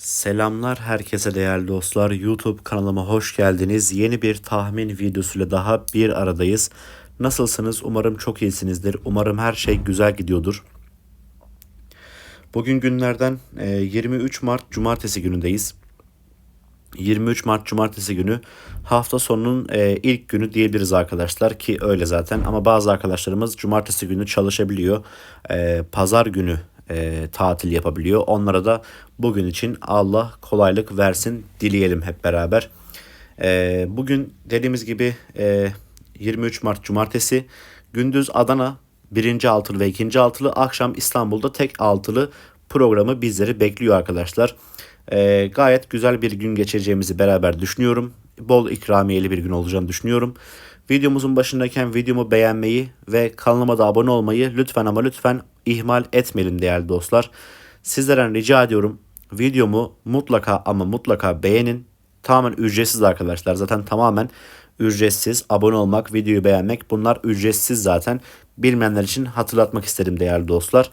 Selamlar herkese değerli dostlar. YouTube kanalıma hoş geldiniz. Yeni bir tahmin videosuyla daha bir aradayız. Nasılsınız? Umarım çok iyisinizdir. Umarım her şey güzel gidiyordur. Bugün günlerden e, 23 Mart Cumartesi günündeyiz. 23 Mart Cumartesi günü hafta sonunun e, ilk günü diyebiliriz arkadaşlar ki öyle zaten ama bazı arkadaşlarımız Cumartesi günü çalışabiliyor. E, Pazar günü e, tatil yapabiliyor. Onlara da bugün için Allah kolaylık versin dileyelim hep beraber. E, bugün dediğimiz gibi e, 23 Mart Cumartesi gündüz Adana birinci altılı ve ikinci altılı akşam İstanbul'da tek altılı programı bizleri bekliyor arkadaşlar. E, gayet güzel bir gün geçireceğimizi beraber düşünüyorum. Bol ikramiyeli bir gün olacağını düşünüyorum. Videomuzun başındayken videomu beğenmeyi ve kanalıma da abone olmayı lütfen ama lütfen ihmal etmeyelim değerli dostlar. Sizlerden rica ediyorum videomu mutlaka ama mutlaka beğenin. Tamamen ücretsiz arkadaşlar. Zaten tamamen ücretsiz. Abone olmak, videoyu beğenmek bunlar ücretsiz zaten. Bilmeyenler için hatırlatmak istedim değerli dostlar.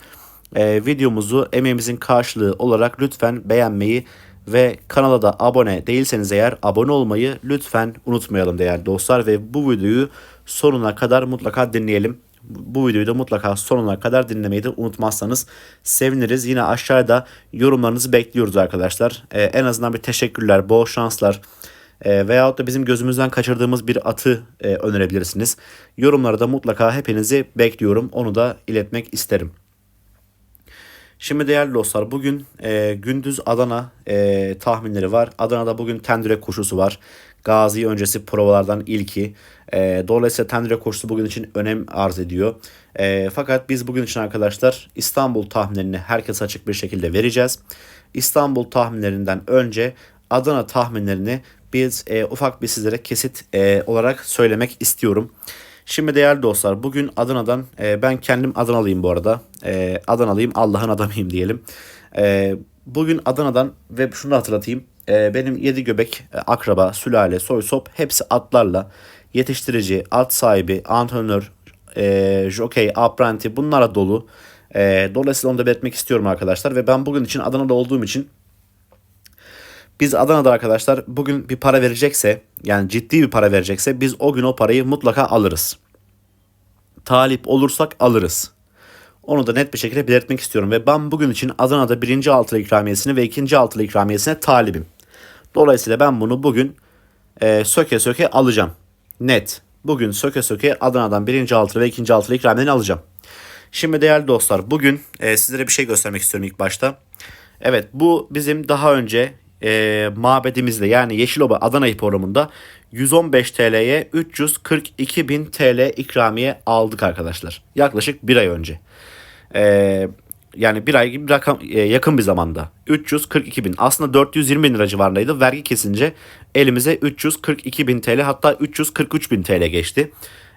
Ee, videomuzu emeğimizin karşılığı olarak lütfen beğenmeyi ve kanala da abone değilseniz eğer abone olmayı lütfen unutmayalım değerli dostlar. Ve bu videoyu sonuna kadar mutlaka dinleyelim. Bu videoyu da mutlaka sonuna kadar dinlemeyi de unutmazsanız seviniriz. Yine aşağıda yorumlarınızı bekliyoruz arkadaşlar. Ee, en azından bir teşekkürler, bol şanslar e, veyahut da bizim gözümüzden kaçırdığımız bir atı e, önerebilirsiniz. Yorumlara da mutlaka hepinizi bekliyorum. Onu da iletmek isterim. Şimdi değerli dostlar bugün e, gündüz Adana e, tahminleri var. Adana'da bugün tendüre koşusu var. Gazi öncesi provalardan ilki. E, dolayısıyla tendüre koşusu bugün için önem arz ediyor. E, fakat biz bugün için arkadaşlar İstanbul tahminlerini herkes açık bir şekilde vereceğiz. İstanbul tahminlerinden önce Adana tahminlerini biz e, ufak bir sizlere kesit e, olarak söylemek istiyorum. Şimdi değerli dostlar bugün Adana'dan e, ben kendim Adanalıyım bu arada. E, Adanalıyım Allah'ın adamıyım diyelim. E, bugün Adana'dan ve şunu hatırlatayım. E, benim yedi göbek e, akraba, sülale, soy sop hepsi atlarla yetiştirici, at sahibi, antrenör, e, apprenti bunlara dolu. E, dolayısıyla onu da belirtmek istiyorum arkadaşlar. Ve ben bugün için Adana'da olduğum için biz Adana'da arkadaşlar bugün bir para verecekse yani ciddi bir para verecekse biz o gün o parayı mutlaka alırız. Talip olursak alırız. Onu da net bir şekilde belirtmek istiyorum ve ben bugün için Adana'da birinci altılı ikramiyesini ve ikinci altılı ikramiyesine talibim. Dolayısıyla ben bunu bugün e, söke söke alacağım. Net. Bugün söke söke Adana'dan birinci altılı ve ikinci altılı ikramiyesini alacağım. Şimdi değerli dostlar bugün e, sizlere bir şey göstermek istiyorum ilk başta. Evet bu bizim daha önce e, mabedimizde yani Yeşiloba Adana programında 115 TL'ye 342 bin TL ikramiye aldık arkadaşlar. Yaklaşık bir ay önce. E, yani bir ay gibi rakam e, yakın bir zamanda. 342 bin aslında 420 bin lira civarındaydı. Vergi kesince elimize 342 bin TL hatta 343 bin TL geçti.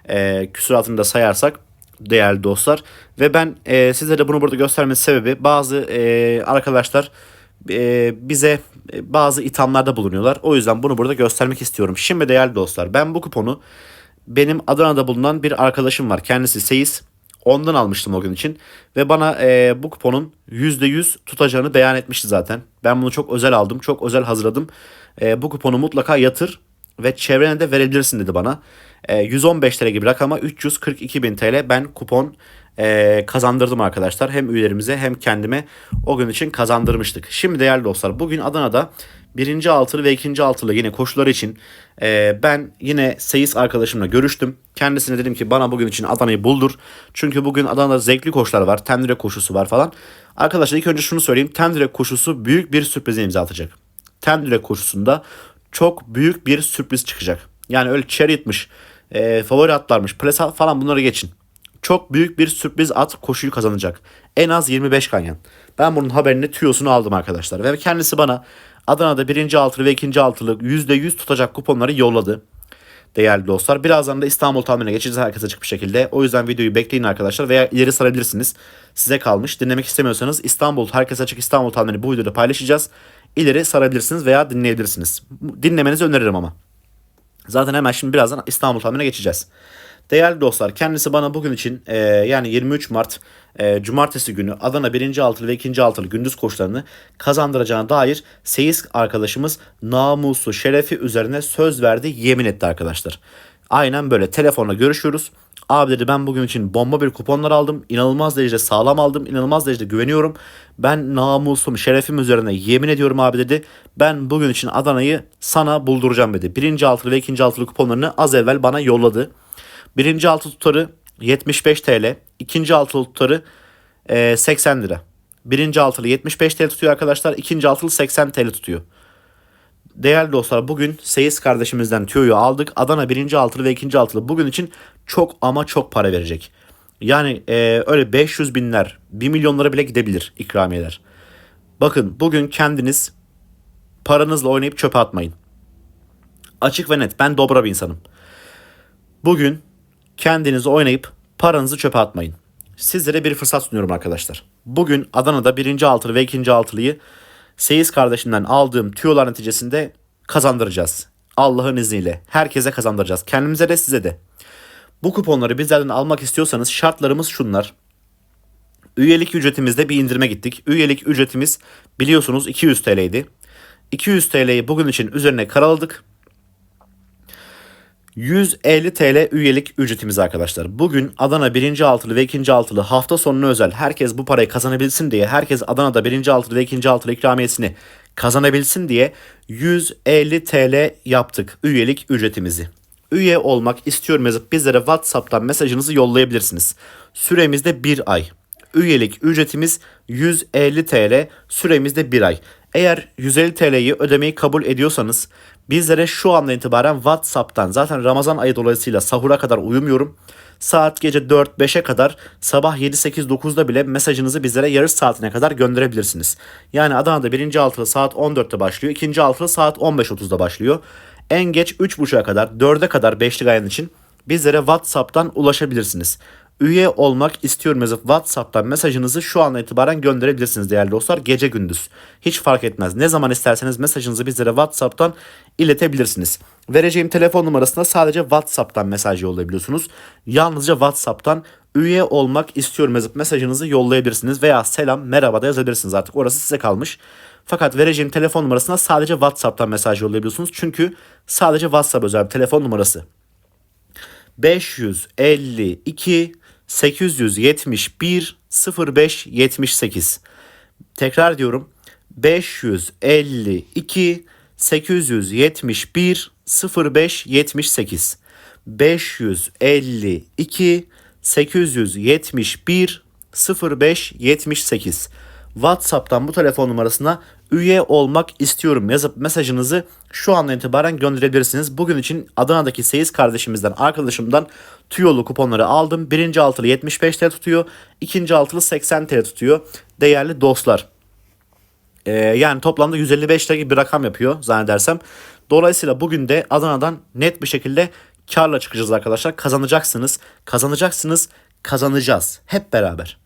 E, küsuratını da sayarsak değerli dostlar. Ve ben e, sizlere bunu burada göstermenin sebebi bazı e, arkadaşlar e, bize e, bazı ithamlarda bulunuyorlar. O yüzden bunu burada göstermek istiyorum. Şimdi değerli dostlar ben bu kuponu benim Adana'da bulunan bir arkadaşım var. Kendisi Seyis. Ondan almıştım o gün için. Ve bana e, bu kuponun %100 tutacağını beyan etmişti zaten. Ben bunu çok özel aldım. Çok özel hazırladım. E, bu kuponu mutlaka yatır ve çevrene de verebilirsin dedi bana. E, 115 TL gibi rakama 342 bin TL ben kupon e, kazandırdım arkadaşlar. Hem üyelerimize hem kendime o gün için kazandırmıştık. Şimdi değerli dostlar bugün Adana'da birinci altılı ve ikinci altılı yine koşular için e, ben yine Seyis arkadaşımla görüştüm. Kendisine dedim ki bana bugün için Adana'yı buldur. Çünkü bugün Adana'da zevkli koşular var. Tendire koşusu var falan. Arkadaşlar ilk önce şunu söyleyeyim. Tendire koşusu büyük bir sürprize imza atacak. Tendire koşusunda çok büyük bir sürpriz çıkacak. Yani öyle chariotmış, e, favori atlarmış, plesa falan bunları geçin çok büyük bir sürpriz at koşuyu kazanacak. En az 25 kanyan. Ben bunun haberini tüyosunu aldım arkadaşlar. Ve kendisi bana Adana'da birinci altılı ve ikinci altılı %100 tutacak kuponları yolladı. Değerli dostlar. Birazdan da İstanbul tahminine geçeceğiz herkes açık bir şekilde. O yüzden videoyu bekleyin arkadaşlar veya ileri sarabilirsiniz. Size kalmış. Dinlemek istemiyorsanız İstanbul herkes açık İstanbul tahmini bu videoda paylaşacağız. İleri sarabilirsiniz veya dinleyebilirsiniz. Dinlemenizi öneririm ama. Zaten hemen şimdi birazdan İstanbul tahminine geçeceğiz. Değerli dostlar kendisi bana bugün için e, yani 23 Mart e, Cumartesi günü Adana 1. altılı ve 2. altılı gündüz koşularını kazandıracağına dair Seyis arkadaşımız namusu şerefi üzerine söz verdi yemin etti arkadaşlar. Aynen böyle telefonla görüşüyoruz. Abi dedi ben bugün için bomba bir kuponlar aldım. İnanılmaz derecede sağlam aldım. İnanılmaz derecede güveniyorum. Ben namusum, şerefim üzerine yemin ediyorum abi dedi. Ben bugün için Adana'yı sana bulduracağım dedi. Birinci altılı ve ikinci altılı kuponlarını az evvel bana yolladı. Birinci altı tutarı 75 TL. ikinci altılı tutarı e, 80 lira. Birinci altılı 75 TL tutuyor arkadaşlar. ikinci altılı 80 TL tutuyor. Değerli dostlar bugün Seyis kardeşimizden tüyoyu aldık. Adana birinci altılı ve ikinci altılı bugün için çok ama çok para verecek. Yani e, öyle 500 binler, 1 milyonlara bile gidebilir ikramiyeler. Bakın bugün kendiniz paranızla oynayıp çöpe atmayın. Açık ve net ben dobra bir insanım. Bugün kendinizi oynayıp paranızı çöpe atmayın. Sizlere bir fırsat sunuyorum arkadaşlar. Bugün Adana'da birinci altılı ve ikinci altılıyı Seyis kardeşimden aldığım tüyolar neticesinde kazandıracağız. Allah'ın izniyle. Herkese kazandıracağız. Kendimize de size de. Bu kuponları bizlerden almak istiyorsanız şartlarımız şunlar. Üyelik ücretimizde bir indirime gittik. Üyelik ücretimiz biliyorsunuz 200 TL'ydi. 200 TL'yi bugün için üzerine karaladık. 150 TL üyelik ücretimiz arkadaşlar. Bugün Adana 1. altılı ve 2. altılı hafta sonuna özel herkes bu parayı kazanabilsin diye herkes Adana'da 1. altılı ve 2. altılı ikramiyesini kazanabilsin diye 150 TL yaptık üyelik ücretimizi. Üye olmak istiyorum yazıp bizlere WhatsApp'tan mesajınızı yollayabilirsiniz. Süremizde bir ay. Üyelik ücretimiz 150 TL, süremizde bir ay. Eğer 150 TL'yi ödemeyi kabul ediyorsanız bizlere şu andan itibaren WhatsApp'tan zaten Ramazan ayı dolayısıyla sahura kadar uyumuyorum. Saat gece 4-5'e kadar sabah 7-8-9'da bile mesajınızı bizlere yarış saatine kadar gönderebilirsiniz. Yani Adana'da 1. altılı saat 14'te başlıyor. 2. altılı saat 15.30'da başlıyor. En geç 3.30'a kadar 4'e kadar 5'lik ayın için bizlere WhatsApp'tan ulaşabilirsiniz üye olmak istiyorum yazıp WhatsApp'tan mesajınızı şu an itibaren gönderebilirsiniz değerli dostlar. Gece gündüz. Hiç fark etmez. Ne zaman isterseniz mesajınızı bizlere WhatsApp'tan iletebilirsiniz. Vereceğim telefon numarasına sadece WhatsApp'tan mesaj yollayabiliyorsunuz. Yalnızca WhatsApp'tan üye olmak istiyorum yazıp mesajınızı yollayabilirsiniz veya selam merhaba da yazabilirsiniz artık orası size kalmış. Fakat vereceğim telefon numarasına sadece WhatsApp'tan mesaj yollayabiliyorsunuz. Çünkü sadece WhatsApp özel bir telefon numarası. 552 871 05 78. Tekrar diyorum. 552 871 05 78. 552 871 05 78. WhatsApp'tan bu telefon numarasına üye olmak istiyorum yazıp mesajınızı şu andan itibaren gönderebilirsiniz. Bugün için Adana'daki Seyis kardeşimizden, arkadaşımdan tüyolu kuponları aldım. Birinci altılı 75 TL tutuyor. ikinci altılı 80 TL tutuyor. Değerli dostlar. Ee, yani toplamda 155 TL gibi bir rakam yapıyor zannedersem. Dolayısıyla bugün de Adana'dan net bir şekilde karla çıkacağız arkadaşlar. Kazanacaksınız, kazanacaksınız, kazanacağız. Hep beraber.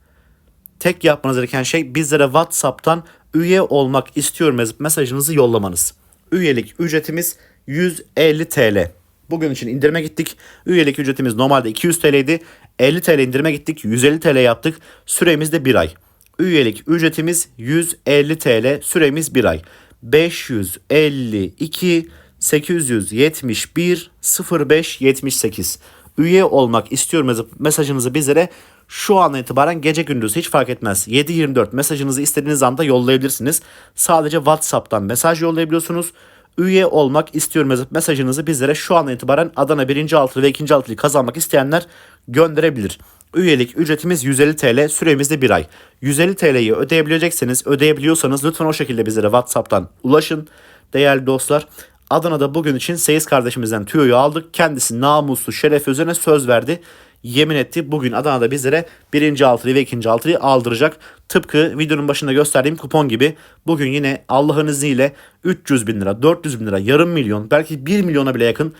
Tek yapmanız gereken şey bizlere WhatsApp'tan üye olmak istiyorum yazıp mesajınızı yollamanız. Üyelik ücretimiz 150 TL. Bugün için indirime gittik. Üyelik ücretimiz normalde 200 TL'ydi. 50 TL indirime gittik. 150 TL yaptık. Süremiz de 1 ay. Üyelik ücretimiz 150 TL. Süremiz 1 ay. 552 871 05 78 üye olmak istiyorum yazıp mesajınızı bizlere şu an itibaren gece gündüz hiç fark etmez. 7-24 mesajınızı istediğiniz anda yollayabilirsiniz. Sadece WhatsApp'tan mesaj yollayabiliyorsunuz. Üye olmak istiyorum mesajınızı bizlere şu an itibaren Adana 1. altılı ve 2. altılıyı kazanmak isteyenler gönderebilir. Üyelik ücretimiz 150 TL, süremiz de 1 ay. 150 TL'yi ödeyebilecekseniz, ödeyebiliyorsanız lütfen o şekilde bizlere WhatsApp'tan ulaşın. Değerli dostlar, Adana'da bugün için Seyis kardeşimizden tüyoyu aldık. Kendisi namuslu, şeref üzerine söz verdi. Yemin etti bugün Adana'da bizlere birinci altılıyı ve ikinci altılıyı aldıracak. Tıpkı videonun başında gösterdiğim kupon gibi bugün yine Allah'ın izniyle 300 bin lira, 400 bin lira, yarım milyon belki 1 milyona bile yakın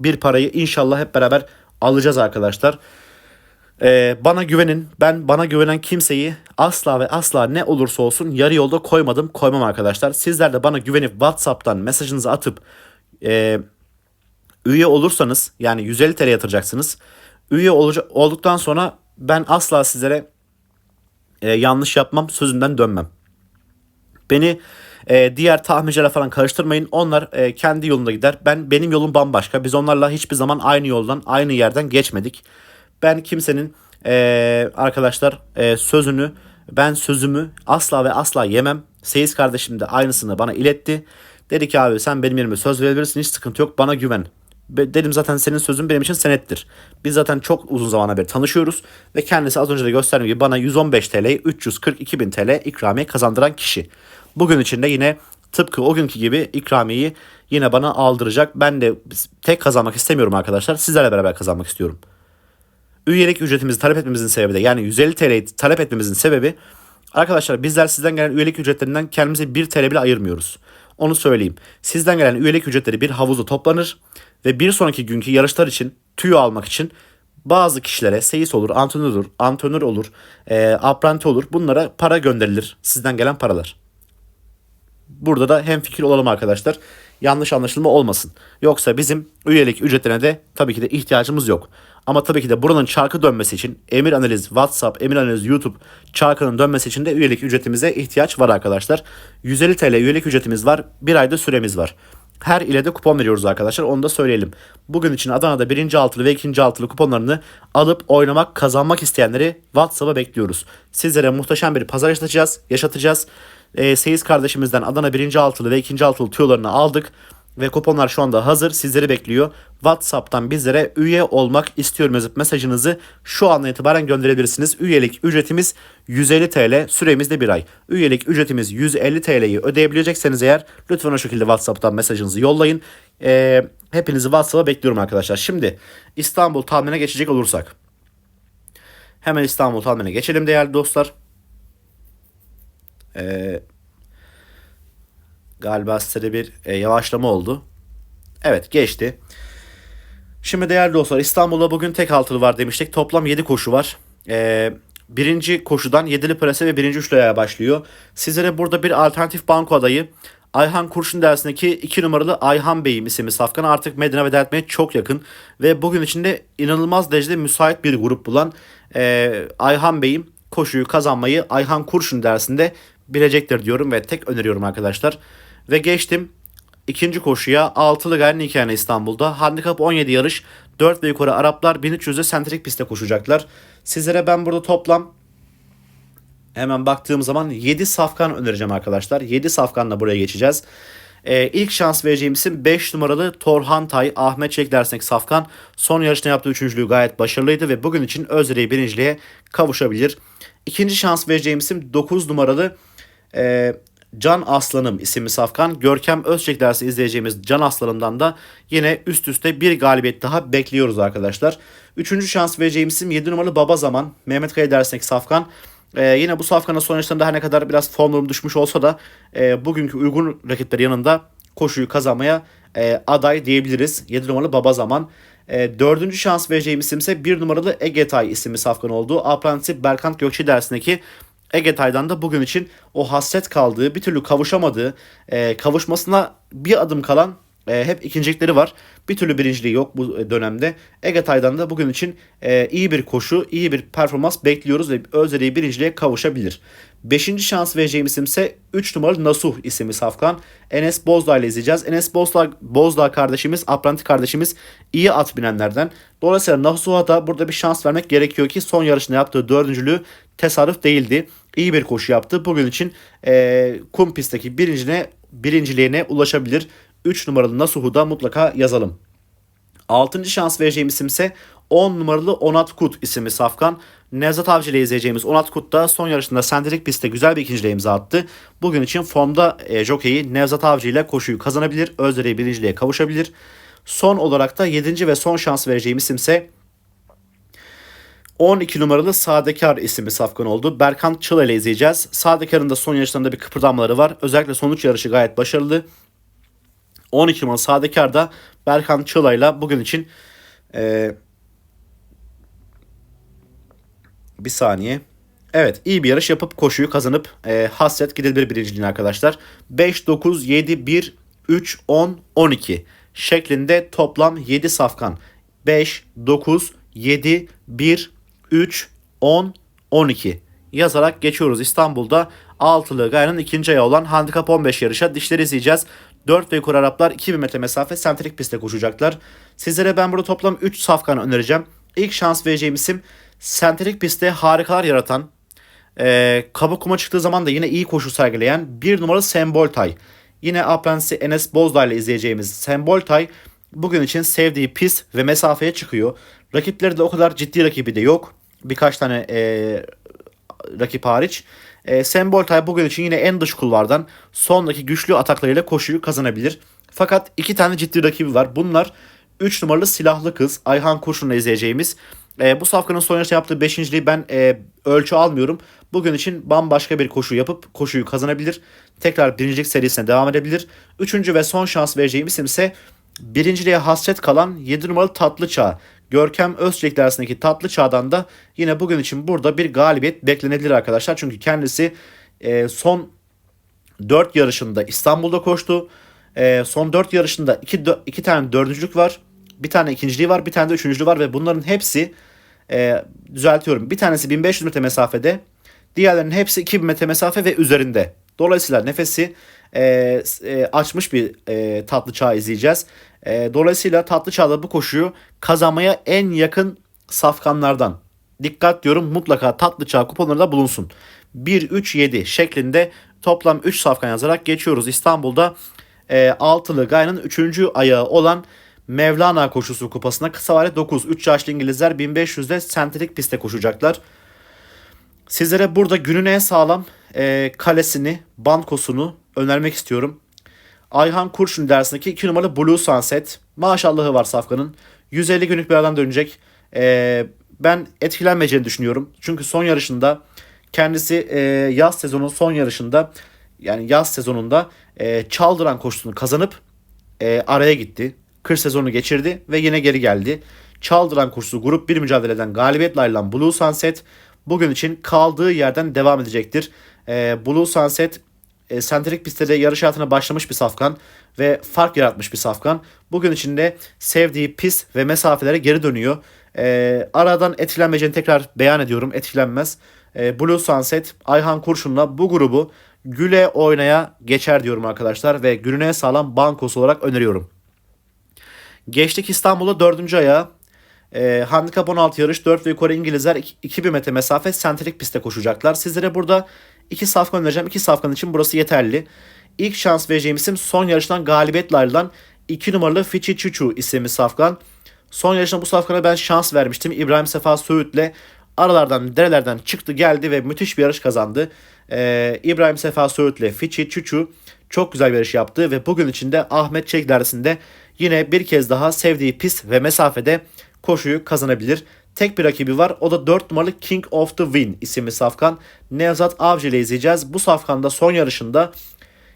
bir parayı inşallah hep beraber alacağız arkadaşlar. Ee, bana güvenin. Ben bana güvenen kimseyi asla ve asla ne olursa olsun yarı yolda koymadım. Koymam arkadaşlar. Sizler de bana güvenip WhatsApp'tan mesajınızı atıp e, üye olursanız yani 150 TL yatıracaksınız. Üye olduktan sonra ben asla sizlere e, yanlış yapmam, sözümden dönmem. Beni e, diğer tahmincilere falan karıştırmayın. Onlar e, kendi yolunda gider. Ben benim yolum bambaşka. Biz onlarla hiçbir zaman aynı yoldan, aynı yerden geçmedik. Ben kimsenin e, arkadaşlar e, sözünü, ben sözümü asla ve asla yemem. Seyis kardeşim de aynısını bana iletti. Dedi ki abi sen benim yerime söz verebilirsin hiç sıkıntı yok bana güven. Dedim zaten senin sözün benim için senettir. Biz zaten çok uzun zamana beri tanışıyoruz ve kendisi az önce de gösterdiğim gibi bana 115 TL 342 bin TL ikramiye kazandıran kişi. Bugün içinde yine tıpkı o günkü gibi ikramiyeyi yine bana aldıracak. Ben de tek kazanmak istemiyorum arkadaşlar. Sizlerle beraber kazanmak istiyorum. Üyelik ücretimizi talep etmemizin sebebi de yani 150 TL'yi talep etmemizin sebebi arkadaşlar bizler sizden gelen üyelik ücretlerinden kendimize 1 TL bile ayırmıyoruz. Onu söyleyeyim. Sizden gelen üyelik ücretleri bir havuzda toplanır ve bir sonraki günkü yarışlar için tüyo almak için bazı kişilere seyis olur, antrenör olur, antrenör olur, e, apranti olur. Bunlara para gönderilir. Sizden gelen paralar. Burada da hem fikir olalım arkadaşlar. Yanlış anlaşılma olmasın. Yoksa bizim üyelik ücretlerine de tabii ki de ihtiyacımız yok. Ama tabii ki de buranın çarkı dönmesi için Emir Analiz WhatsApp, Emir Analiz YouTube çarkının dönmesi için de üyelik ücretimize ihtiyaç var arkadaşlar. 150 TL üyelik ücretimiz var. Bir ayda süremiz var. Her ile de kupon veriyoruz arkadaşlar. Onu da söyleyelim. Bugün için Adana'da birinci altılı ve ikinci altılı kuponlarını alıp oynamak, kazanmak isteyenleri WhatsApp'a bekliyoruz. Sizlere muhteşem bir pazar yaşatacağız. yaşatacağız. E, Seyis kardeşimizden Adana birinci altılı ve ikinci altılı tüyolarını aldık. Ve kuponlar şu anda hazır. Sizleri bekliyor. WhatsApp'tan bizlere üye olmak istiyorum yazıp mesajınızı şu andan itibaren gönderebilirsiniz. Üyelik ücretimiz 150 TL. Süremiz de bir ay. Üyelik ücretimiz 150 TL'yi ödeyebilecekseniz eğer lütfen o şekilde WhatsApp'tan mesajınızı yollayın. Ee, hepinizi WhatsApp'a bekliyorum arkadaşlar. Şimdi İstanbul tahminine geçecek olursak. Hemen İstanbul tahminine geçelim değerli dostlar. Ee, Galiba sitede bir e, yavaşlama oldu. Evet geçti. Şimdi değerli dostlar İstanbul'da bugün tek altılı var demiştik. Toplam 7 koşu var. Ee, birinci koşudan 7'li prese ve birinci üçlüye başlıyor. Sizlere burada bir alternatif banko adayı Ayhan Kurşun dersindeki 2 numaralı Ayhan Bey'im isimli safkan artık Medine ve Dertme'ye çok yakın. Ve bugün içinde inanılmaz derecede müsait bir grup bulan e, Ayhan Bey'im koşuyu kazanmayı Ayhan Kurşun dersinde bilecektir diyorum ve tek öneriyorum arkadaşlar. Ve geçtim ikinci koşuya altılı Galin hikayene İstanbul'da. Handikap 17 yarış 4 ve yukarı Araplar 1300'e sentrik pistte koşacaklar. Sizlere ben burada toplam hemen baktığım zaman 7 safkan önereceğim arkadaşlar. 7 safkanla buraya geçeceğiz. Ee, ilk şans vereceğim isim 5 numaralı Torhan Tay Ahmet Çelik dersindeki safkan. Son yarışta yaptığı üçüncülüğü gayet başarılıydı ve bugün için Özdere'yi birinciliğe kavuşabilir. İkinci şans vereceğim isim 9 numaralı e, Can Aslanım isimli safkan. Görkem Özçek dersi izleyeceğimiz Can Aslanım'dan da yine üst üste bir galibiyet daha bekliyoruz arkadaşlar. Üçüncü şans vereceğim isim 7 numaralı Baba Zaman. Mehmet Kaya dersindeki safkan. Ee, yine bu safkanın sonuçlarında her ne kadar biraz form düşmüş olsa da e, bugünkü uygun rakipleri yanında koşuyu kazanmaya e, aday diyebiliriz. 7 numaralı Baba Zaman. E, dördüncü şans vereceğim isim ise 1 numaralı Egetay isimli safkan olduğu. Apprentice Berkant Gökçe dersindeki Ege Tay'dan da bugün için o hasret kaldığı, bir türlü kavuşamadığı, e, kavuşmasına bir adım kalan e, hep ikincilikleri var. Bir türlü birinciliği yok bu dönemde. Ege Tay'dan da bugün için e, iyi bir koşu, iyi bir performans bekliyoruz ve Özdere'yi birinciliğe kavuşabilir. Beşinci şans vereceğim isim ise 3 numaralı Nasuh isimli safkan. Enes Bozdağ ile izleyeceğiz. Enes Bozdağ, Bozdağ kardeşimiz, Apranti kardeşimiz iyi at binenlerden. Dolayısıyla Nasuh'a da burada bir şans vermek gerekiyor ki son yarışında yaptığı dördüncülüğü tesadüf değildi. İyi bir koşu yaptı. Bugün için e, kum pistteki birincine, birinciliğine ulaşabilir. 3 numaralı Nasuh'u da mutlaka yazalım. 6. şans vereceğim isim ise 10 numaralı Onat Kut isimli safkan. Nevzat Avcı ile izleyeceğimiz Onat Kut da son yarışında sendelik pistte güzel bir ikinciliğe imza attı. Bugün için formda e, jokeyi Nevzat Avcı ile koşuyu kazanabilir. Özdere'yi birinciliğe kavuşabilir. Son olarak da 7. ve son şans vereceğim isim ise 12 numaralı Sadekar isimli safkan oldu. Berkant Çıla ile izleyeceğiz. Sadekar'ın da son yarışlarında bir kıpırdanmaları var. Özellikle sonuç yarışı gayet başarılı. 12 numaralı Sadekar da Berkant Çıla ile bugün için e, bir saniye. Evet iyi bir yarış yapıp koşuyu kazanıp e, hasret gidebilir birinciliğine arkadaşlar. 5, 9, 7, 1, 3, 10, 12 şeklinde toplam 7 safkan. 5, 9, 7, 1, 3, 10, 12 yazarak geçiyoruz. İstanbul'da altılı gayanın ikinci ayağı olan handikap 15 yarışa dişleri izleyeceğiz. 4 ve yukarı Araplar 2000 metre mesafe sentrik pistte koşacaklar. Sizlere ben burada toplam 3 safkan önereceğim. İlk şans vereceğim isim sentrik pistte harikalar yaratan, e, kaba kuma çıktığı zaman da yine iyi koşu sergileyen bir numaralı Sembol Tay. Yine Aprensi Enes Bozdağ ile izleyeceğimiz Sembol Tay bugün için sevdiği pist ve mesafeye çıkıyor. Rakipleri de o kadar ciddi rakibi de yok. Birkaç tane e, rakip hariç. E, Sembol Tay bugün için yine en dış kulvardan sondaki güçlü ataklarıyla koşuyu kazanabilir. Fakat iki tane ciddi rakibi var. Bunlar 3 numaralı silahlı kız Ayhan Kurşun'la izleyeceğimiz. E, bu safkanın son yarışta yaptığı beşinciliği ben e, ölçü almıyorum. Bugün için bambaşka bir koşu yapıp koşuyu kazanabilir. Tekrar birincilik serisine devam edebilir. Üçüncü ve son şans vereceğim isim ise birinciliğe hasret kalan 7 numaralı Tatlı Çağ. Görkem Özçelik dersindeki Tatlı Çağ'dan da yine bugün için burada bir galibiyet beklenebilir arkadaşlar. Çünkü kendisi e, son 4 yarışında İstanbul'da koştu. E, son 4 yarışında 2 2 tane dördüncülük var. Bir tane ikinciliği var, bir tane de üçüncülüğü var ve bunların hepsi e, düzeltiyorum. Bir tanesi 1500 metre mesafede, diğerlerinin hepsi 2000 metre mesafe ve üzerinde. Dolayısıyla nefesi e, e, açmış bir e, tatlı çağ izleyeceğiz. E, dolayısıyla tatlı çağda bu koşuyu kazanmaya en yakın safkanlardan. Dikkat diyorum mutlaka tatlı çağ kuponlarında bulunsun. 1-3-7 şeklinde toplam 3 safkan yazarak geçiyoruz. İstanbul'da e, altılı gayanın 3. ayağı olan Mevlana koşusu kupasına kısa vade 9. 3 yaşlı İngilizler 1500'de sentrik pistte koşacaklar. Sizlere burada günün en sağlam e, kalesini, bankosunu önermek istiyorum. Ayhan Kurşun dersindeki 2 numaralı Blue Sunset. Maşallahı var Safkan'ın. 150 günlük bir aradan dönecek. E, ben etkilenmeyeceğini düşünüyorum. Çünkü son yarışında kendisi e, yaz sezonun son yarışında yani yaz sezonunda e, Çaldıran koşusunu kazanıp e, araya gitti. Kır sezonu geçirdi ve yine geri geldi. Çaldıran kursu grup bir mücadeleden galibiyetle ayrılan Blue Sunset bugün için kaldığı yerden devam edecektir. E, Blue Sunset e, sentrik pistte yarış hayatına başlamış bir safkan ve fark yaratmış bir safkan. Bugün içinde sevdiği pist ve mesafelere geri dönüyor. E, aradan etkilenmeyeceğini tekrar beyan ediyorum. Etkilenmez. E, Blue Sunset Ayhan Kurşun'la bu grubu güle oynaya geçer diyorum arkadaşlar ve gününe sağlam bankosu olarak öneriyorum. Geçtik İstanbul'a dördüncü ayağa. E, handikap 16 yarış 4 ve yukarı İngilizler 2000 metre mesafe sentrik pistte koşacaklar. Sizlere burada iki safkan önereceğim. İki safkan için burası yeterli. İlk şans vereceğim isim son yarıştan galibiyetle ayrılan 2 numaralı Fichi Çuçu isimli safkan. Son yarışta bu safkana ben şans vermiştim. İbrahim Sefa Söğüt'le aralardan derelerden çıktı geldi ve müthiş bir yarış kazandı. Ee, İbrahim Sefa Söğüt'le Fichi Çuçu çok güzel bir yarış yaptı ve bugün içinde Ahmet Çelik dersinde yine bir kez daha sevdiği pist ve mesafede koşuyu kazanabilir. Tek bir rakibi var. O da 4 numaralı King of the Win isimli safkan. Nevzat Avcı ile izleyeceğiz. Bu safkanda son yarışında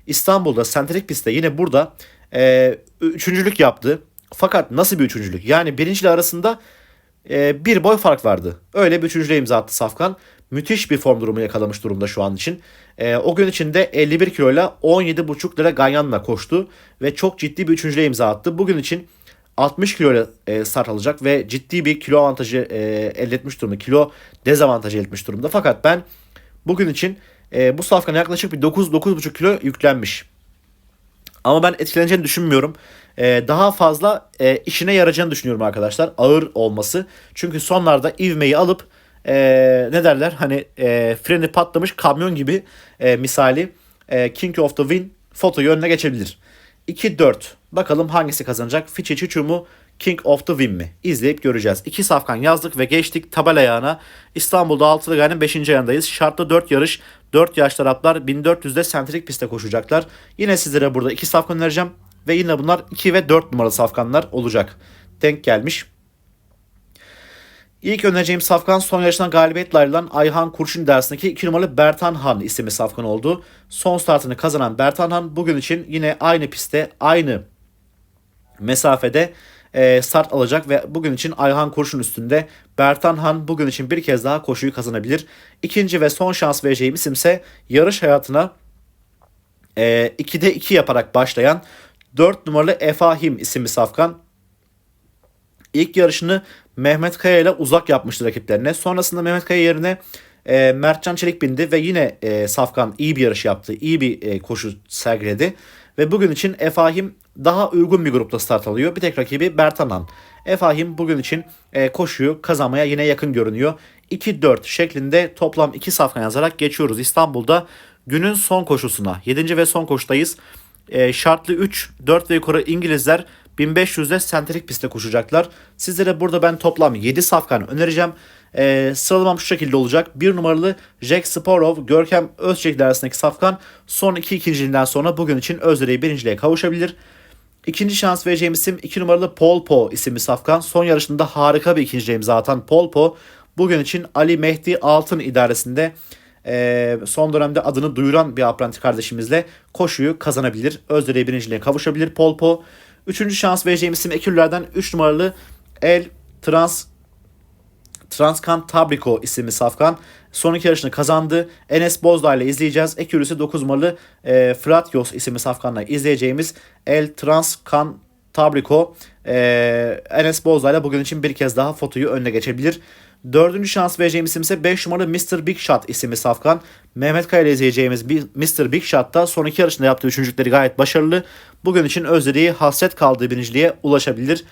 İstanbul'da sentrik pistte yine burada e, üçüncülük yaptı. Fakat nasıl bir üçüncülük? Yani birinciyle arasında e, bir boy fark vardı. Öyle bir üçüncülüğe imza attı Safkan. Müthiş bir form durumu yakalamış durumda şu an için. E, o gün içinde 51 kiloyla 17,5 lira Ganyan'la koştu. Ve çok ciddi bir üçüncülüğe imza attı. Bugün için 60 kilo e, start alacak ve ciddi bir kilo avantajı e, elde etmiş durumda. Kilo dezavantajı elde etmiş durumda. Fakat ben bugün için e, bu safkana yaklaşık bir 9-9,5 kilo yüklenmiş. Ama ben etkileneceğini düşünmüyorum. Daha fazla işine yarayacağını düşünüyorum arkadaşlar. Ağır olması. Çünkü sonlarda ivmeyi alıp ne derler hani freni patlamış kamyon gibi misali King of the Win foto yönüne geçebilir. 2-4. Bakalım hangisi kazanacak? Fiçi Çuçu mu? King of the Win mi? İzleyip göreceğiz. İki safkan yazdık ve geçtik tabela ayağına. İstanbul'da altılı gayenin 5. ayağındayız. Şartlı 4 yarış. 4 yaşlı Araplar 1400'de sentrik pistte koşacaklar. Yine sizlere burada iki safkan önereceğim. Ve yine bunlar 2 ve 4 numaralı safkanlar olacak. Denk gelmiş. İlk önereceğim safkan son yarıştan galibiyetle ayrılan Ayhan Kurşun dersindeki 2 numaralı Bertan Han isimli safkan oldu. Son startını kazanan Bertan Han bugün için yine aynı pistte aynı mesafede e, start alacak ve bugün için Ayhan Kurşun üstünde Bertan Han bugün için bir kez daha koşuyu kazanabilir. İkinci ve son şans vereceğim isimse yarış hayatına e, 2'de 2 yaparak başlayan 4 numaralı Efahim isimli safkan. ilk yarışını Mehmet Kaya ile uzak yapmıştı rakiplerine. Sonrasında Mehmet Kaya yerine e, Mertcan Çelik bindi ve yine e, Safkan iyi bir yarış yaptı. iyi bir e, koşu sergiledi. Ve bugün için Efahim daha uygun bir grupta start alıyor. Bir tek rakibi Bertanan. Efahim bugün için e, koşuyu kazanmaya yine yakın görünüyor. 2-4 şeklinde toplam 2 safkan yazarak geçiyoruz. İstanbul'da günün son koşusuna 7. ve son koşudayız. E, şartlı 3, 4 ve yukarı İngilizler 1500'de sentetik pistte koşacaklar. Sizlere burada ben toplam 7 safkan önereceğim. E, sıralamam şu şekilde olacak. 1 numaralı Jack Sporov, Görkem Özçelik arasındaki safkan son 2 ikinciliğinden sonra bugün için Özdere'yi birinciliğe kavuşabilir. İkinci şans vereceğim isim 2 numaralı Polpo isimli safkan. Son yarışında harika bir ikinciliğe imza atan Polpo bugün için Ali Mehdi Altın idaresinde e, son dönemde adını duyuran bir apprenti kardeşimizle koşuyu kazanabilir. Özdere'ye birinciliğe kavuşabilir Polpo. Üçüncü şans vereceğim isim Ekürler'den 3 numaralı El Trans Transkan Tabriko isimli safkan son iki yarışını kazandı. Enes Bozdağ ile izleyeceğiz. Ekürüsü 9 numaralı e, Fratyos isimli safkanla izleyeceğimiz El Transkan Tabriko e, Enes Bozdağ ile bugün için bir kez daha fotoyu önüne geçebilir. Dördüncü şans vereceğim isim ise 5 numaralı Mr. Big Shot isimli safkan. Mehmet Kaya ile izleyeceğimiz Mr. Big Shot'ta son iki yarışında yaptığı üçüncülükleri gayet başarılı. Bugün için özlediği hasret kaldığı birinciliğe ulaşabilir.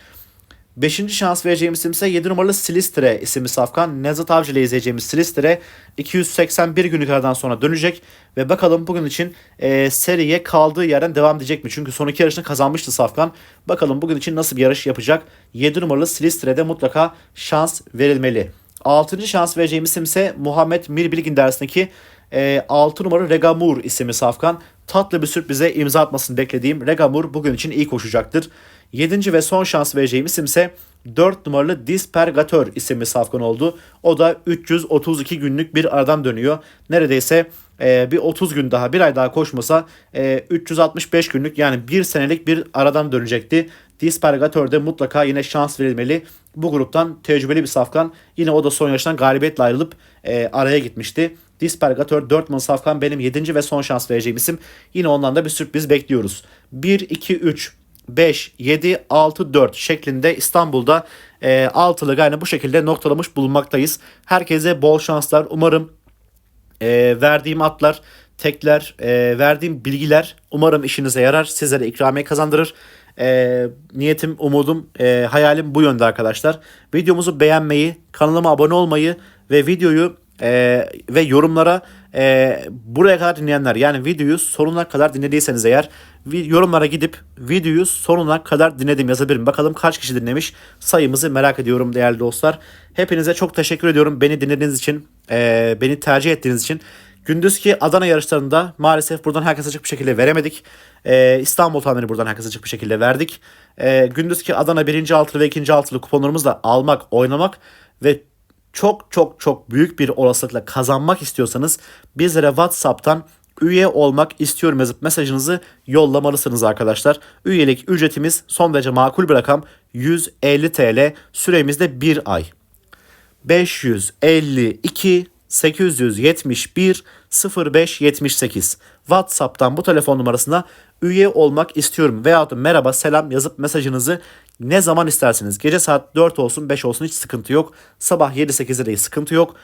Beşinci şans vereceğimiz isim ise 7 numaralı Silistre isimli safkan. Nevzat Avcı ile izleyeceğimiz Silistre 281 günlük aradan sonra dönecek. Ve bakalım bugün için e, seriye kaldığı yerden devam edecek mi? Çünkü son iki yarışını kazanmıştı safkan. Bakalım bugün için nasıl bir yarış yapacak? 7 numaralı Silistre'de mutlaka şans verilmeli. Altıncı şans vereceğimiz isim ise Muhammed Mirbilgin dersindeki e, 6 numaralı Regamur isimli safkan. Tatlı bir sürprize imza atmasını beklediğim Regamur bugün için iyi koşacaktır. Yedinci ve son şans vereceğim isim ise 4 numaralı Dispergatör isimli safkan oldu. O da 332 günlük bir aradan dönüyor. Neredeyse e, bir 30 gün daha bir ay daha koşmasa e, 365 günlük yani bir senelik bir aradan dönecekti. Dispergatör'de mutlaka yine şans verilmeli. Bu gruptan tecrübeli bir safkan. Yine o da son yarıştan galibiyetle ayrılıp e, araya gitmişti. Dispergatör 4 numaralı safkan benim 7. ve son şans vereceğim isim. Yine ondan da bir sürpriz bekliyoruz. 1, 2, 3, 5, 7, 6, 4 şeklinde İstanbul'da e, altılı yani bu şekilde noktalamış bulunmaktayız. Herkese bol şanslar. Umarım e, verdiğim atlar, tekler, e, verdiğim bilgiler umarım işinize yarar. Sizlere ikramiye kazandırır. E, niyetim, umudum, e, hayalim bu yönde arkadaşlar. Videomuzu beğenmeyi, kanalıma abone olmayı ve videoyu e, ve yorumlara e, buraya kadar dinleyenler yani videoyu sonuna kadar dinlediyseniz eğer yorumlara gidip videoyu sonuna kadar dinledim yazabilirim. Bakalım kaç kişi dinlemiş sayımızı merak ediyorum değerli dostlar. Hepinize çok teşekkür ediyorum beni dinlediğiniz için, e, beni tercih ettiğiniz için. Gündüzki Adana yarışlarında maalesef buradan herkese açık bir şekilde veremedik. Ee, İstanbul tahmini buradan herkese açık bir şekilde verdik. Ee, gündüzki Adana birinci altılı ve ikinci altılı kuponlarımızla almak, oynamak ve çok çok çok büyük bir olasılıkla kazanmak istiyorsanız bizlere WhatsApp'tan üye olmak istiyorum yazıp mesajınızı yollamalısınız arkadaşlar. Üyelik ücretimiz son derece makul bir rakam 150 TL süremizde 1 ay. 552 871 0578 WhatsApp'tan bu telefon numarasına üye olmak istiyorum veya da merhaba selam yazıp mesajınızı ne zaman isterseniz. Gece saat 4 olsun 5 olsun hiç sıkıntı yok. Sabah 7-8'de de sıkıntı yok.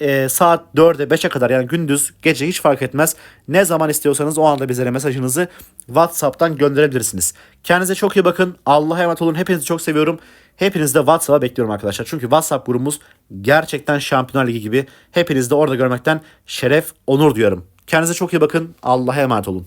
E, saat 4'e 5'e kadar yani gündüz gece hiç fark etmez. Ne zaman istiyorsanız o anda bizlere mesajınızı WhatsApp'tan gönderebilirsiniz. Kendinize çok iyi bakın. Allah'a emanet olun. Hepinizi çok seviyorum. Hepinizi de WhatsApp'a bekliyorum arkadaşlar. Çünkü WhatsApp grubumuz gerçekten Şampiyonlar Ligi gibi. Hepinizi de orada görmekten şeref, onur duyuyorum. Kendinize çok iyi bakın. Allah'a emanet olun.